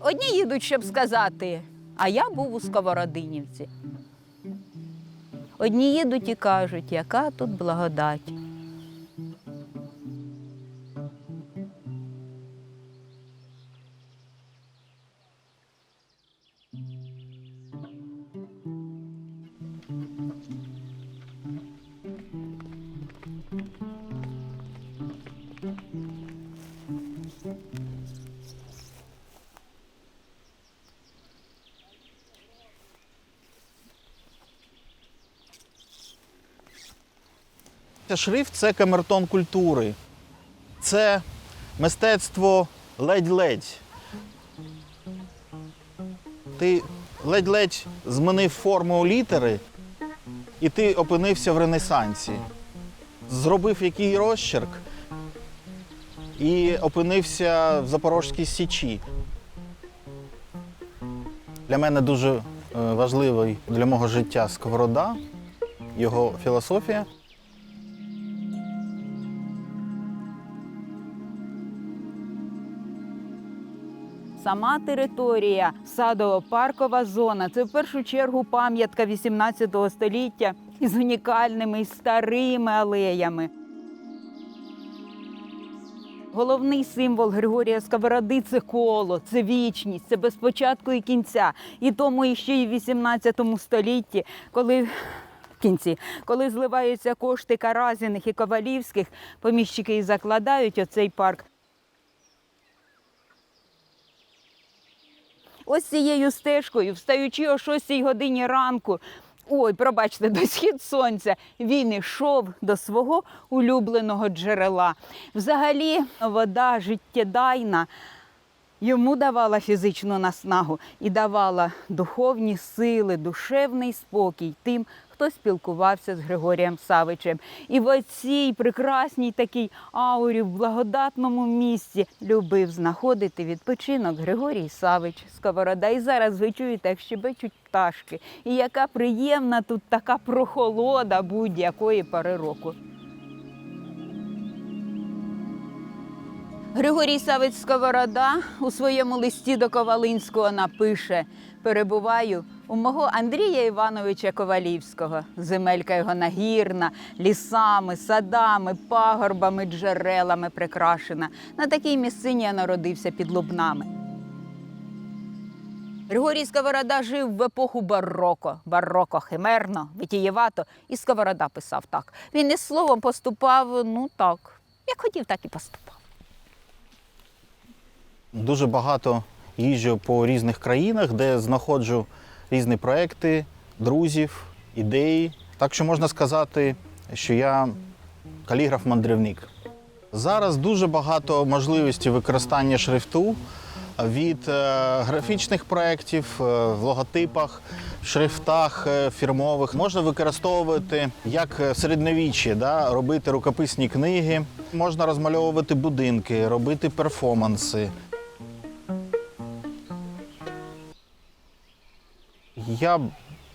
Одні їдуть, щоб сказати, а я був у Сковородинівці. Одні їдуть і кажуть, яка тут благодать. Шрифт це камертон культури. Це мистецтво ледь-ледь. Ти ледь-ледь змінив форму літери, і ти опинився в Ренесансі. Зробив який розчерк і опинився в Запорожській Січі. Для мене дуже е, важливий для мого життя сковорода, його філософія. Сама територія, садово-паркова зона це в першу чергу пам'ятка 18 століття із унікальними старими алеями. Головний символ Григорія Сковороди це коло, це вічність, це без початку і кінця. І тому і в 18 столітті, коли в кінці, коли зливаються кошти Каразіних і Ковалівських, поміщики і закладають оцей парк. Ось цією стежкою, встаючи о 6 годині ранку, ой, пробачте, до схід сонця, він ішов до свого улюбленого джерела. Взагалі, вода життєдайна. Йому давала фізичну наснагу і давала духовні сили, душевний спокій тим, хто спілкувався з Григорієм Савичем. І в оцій прекрасній такій аурі, в благодатному місці любив знаходити відпочинок Григорій Савич Сковорода. І зараз ви чуєте, як щебечуть пташки. І яка приємна тут така прохолода будь-якої пори року. Григорій Савець Сковорода у своєму листі до Ковалинського напише: перебуваю у мого Андрія Івановича Ковалівського. Земелька його нагірна, лісами, садами, пагорбами, джерелами прикрашена. На такій місцині я народився під Лубнами. Григорій Сковорода жив в епоху бароко. Бароко химерно, витієвато, і Сковорода писав так. Він із словом поступав, ну так, як хотів, так і поступав. Дуже багато їжджу по різних країнах, де знаходжу різні проекти, друзів, ідеї. Так що можна сказати, що я каліграф-мандрівник. Зараз дуже багато можливостей використання шрифту від е, графічних проєктів, е, в логотипах, шрифтах е, фірмових. Можна використовувати як середньовіччя, да, робити рукописні книги, можна розмальовувати будинки, робити перформанси. Я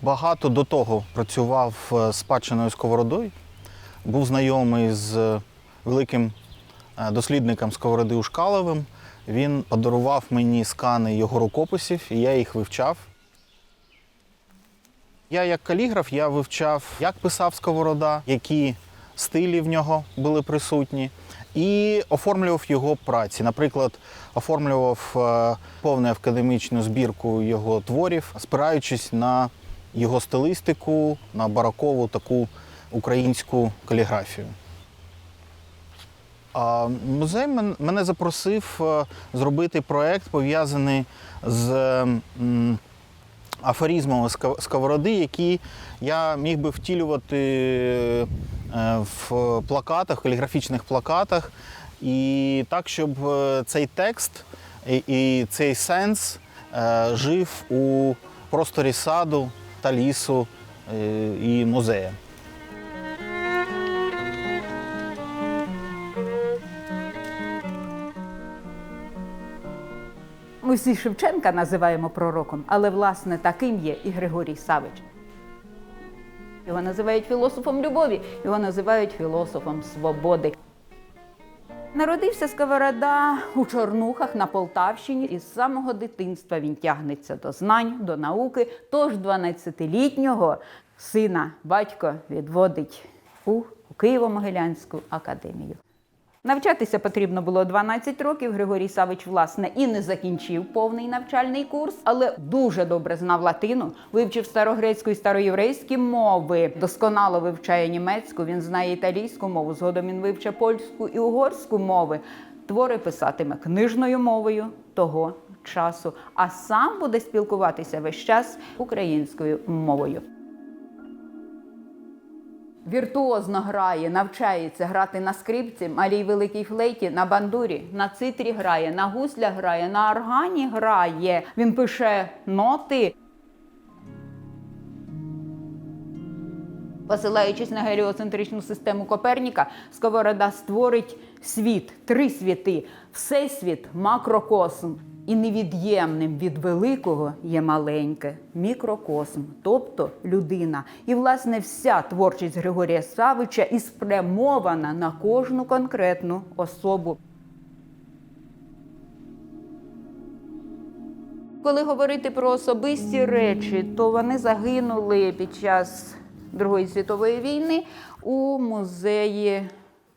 багато до того працював е, спадщиною сковородою. Був знайомий з великим е, дослідником сковороди Ушкаловим. Він подарував мені скани його рукописів, і я їх вивчав. Я як каліграф я вивчав, як писав сковорода, які стилі в нього були присутні, і оформлював його праці. Наприклад, оформлював е, повну академічну збірку його творів, спираючись на його стилістику, на барокову таку українську каліграфію. Музей мене запросив е, зробити проєкт, пов'язаний з ска- сковороди, які я міг би втілювати в плакатах, каліграфічних плакатах, і так, щоб е, цей текст і, цей сенс е, жив у просторі саду та лісу е, і музею. Ми всі Шевченка називаємо пророком, але власне таким є і Григорій Савич. Його називають філософом любові, його називають філософом свободи. Народився Сковорода у Чорнухах на Полтавщині. І з самого дитинства він тягнеться до знань, до науки. Тож 12-літнього сина батько відводить у Києво-Могилянську академію. Навчатися потрібно було 12 років. Григорій Савич, власне, і не закінчив повний навчальний курс, але дуже добре знав латину, вивчив старогрецьку і староєврейські мови, досконало вивчає німецьку. Він знає італійську мову. Згодом він вивчив польську і угорську мови. Твори писатиме книжною мовою того часу, а сам буде спілкуватися весь час українською мовою. Віртуозно грає, навчається грати на скрипці, малій великій флейті, на бандурі, на цитрі грає, на гуслях грає, на органі грає. Він пише ноти. Посилаючись на геліоцентричну систему Коперніка, Сковорода створить світ, три світи, всесвіт, макрокосм. І невід'ємним від великого є маленьке мікрокосм, тобто людина. І, власне, вся творчість Григорія Савича і спрямована на кожну конкретну особу. Коли говорити про особисті речі, то вони загинули під час Другої світової війни у музеї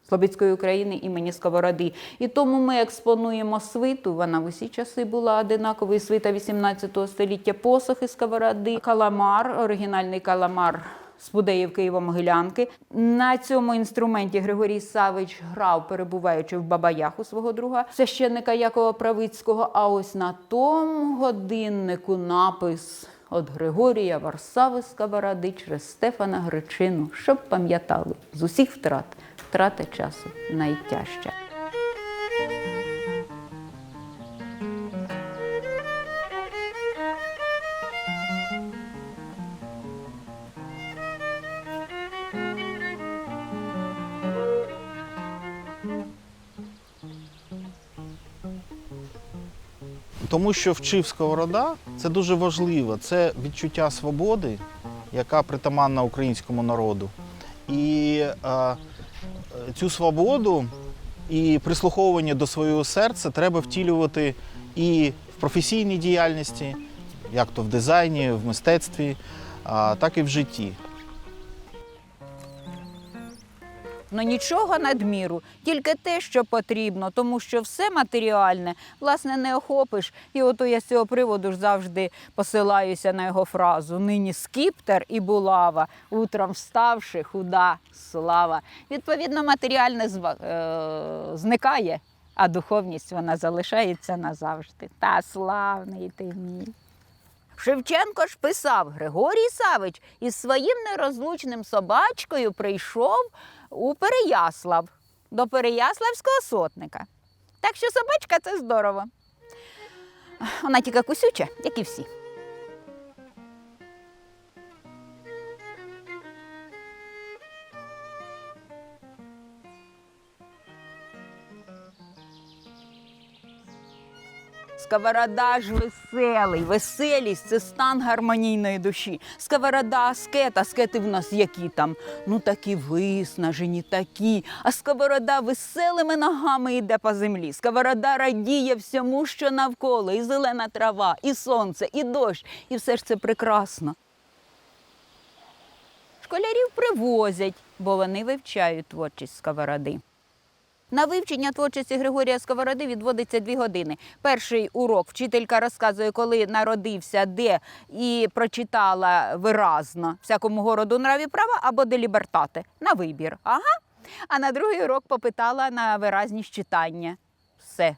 Слобідської України імені Сковороди. І тому ми експонуємо свиту. Вона в усі часи була одинаковою. Свита 18 століття посохи Сковороди, каламар, оригінальний каламар. З Будеїв Києво-Могилянки. На цьому інструменті Григорій Савич грав, перебуваючи в Бабаях у свого друга священника Якова Правицького. А ось на тому годиннику напис від Григорія Варсави Сковороди через Стефана Гречину, щоб пам'ятали з усіх втрат, втрата часу найтяжча. Тому що вчив Сковорода, це дуже важливо. Це відчуття свободи, яка притаманна українському народу. І е, цю свободу і прислуховування до свого серця треба втілювати і в професійній діяльності, як то в дизайні, в мистецтві, так і в житті. Ну нічого надміру, тільки те, що потрібно, тому що все матеріальне, власне, не охопиш. І ото я з цього приводу ж завжди посилаюся на його фразу: нині скіптер і булава, утром вставши, худа слава. Відповідно, матеріальне зва- е- зникає, а духовність вона залишається назавжди. Та славний ти мій. Шевченко ж писав, Григорій Савич із своїм нерозлучним собачкою прийшов у Переяслав до Переяславського сотника. Так що собачка це здорово. Вона тільки кусюча, як і всі. Сковорода ж веселий, веселість це стан гармонійної душі. Сковорода аскет, аскети в нас які там, ну такі виснажені, такі. А сковорода веселими ногами йде по землі. Сковорода радіє всьому, що навколо, і зелена трава, і сонце, і дощ, і все ж це прекрасно. Школярів привозять, бо вони вивчають творчість сковороди. На вивчення творчості Григорія Сковороди відводиться дві години. Перший урок вчителька розказує, коли народився, де і прочитала виразно всякому городу нраві права або де лібертати на вибір. Ага. А на другий урок попитала на виразність читання. Все.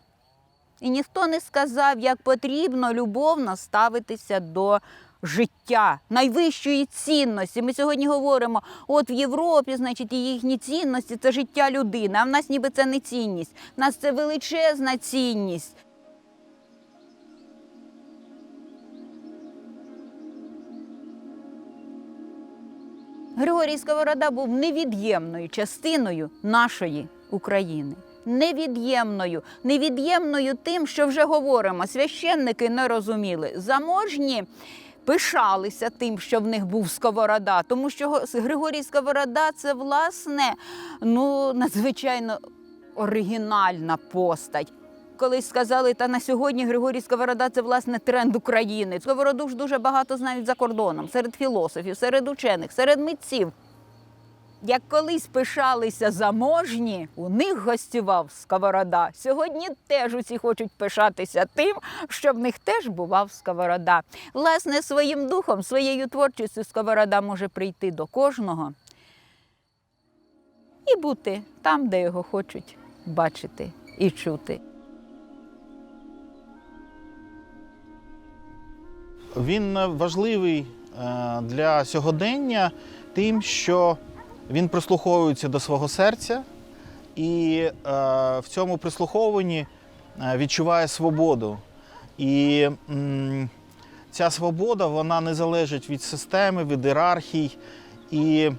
І ніхто не сказав, як потрібно любовно ставитися до життя, найвищої цінності. Ми сьогодні говоримо, от в Європі, значить, і їхні цінності це життя людини. А в нас ніби це не цінність. В нас це величезна цінність. Григорій Сковорода був невід'ємною частиною нашої України. Невід'ємною, невід'ємною тим, що вже говоримо, священники не розуміли. Заможні пишалися тим, що в них був сковорода, тому що го- Григорій Сковорода це власне ну надзвичайно оригінальна постать. Колись сказали, та на сьогодні Григорій Сковорода це власне тренд України. Сковороду ж дуже багато знають за кордоном, серед філософів, серед учених, серед митців. Як колись пишалися заможні, у них гостював Сковорода. Сьогодні теж усі хочуть пишатися тим, що в них теж бував Сковорода. Власне, своїм духом, своєю творчістю Сковорода може прийти до кожного і бути там, де його хочуть бачити і чути. Він важливий е, для сьогодення тим, що він прислуховується до свого серця і е, в цьому прислуховуванні е, відчуває свободу. І м, ця свобода вона не залежить від системи, від ієрархій. І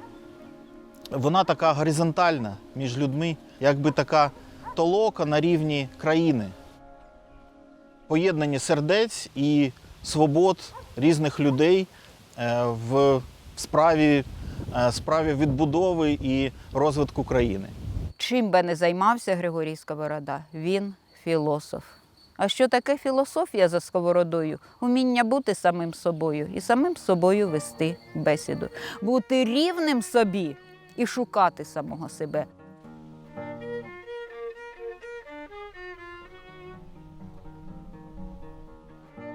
вона така горизонтальна між людьми, якби така толока на рівні країни. Поєднання сердець і свобод різних людей е, в справі, справі відбудови і розвитку країни. Чим би не займався Григорій Сковорода, він філософ. А що таке філософія за сковородою? Уміння бути самим собою і самим собою вести бесіду, бути рівним собі і шукати самого себе.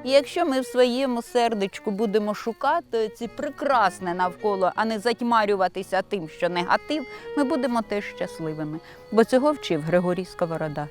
І якщо ми в своєму сердечку будемо шукати ці прекрасне навколо, а не затьмарюватися тим, що негатив, ми будемо теж щасливими. Бо цього вчив Григорій Сковорода.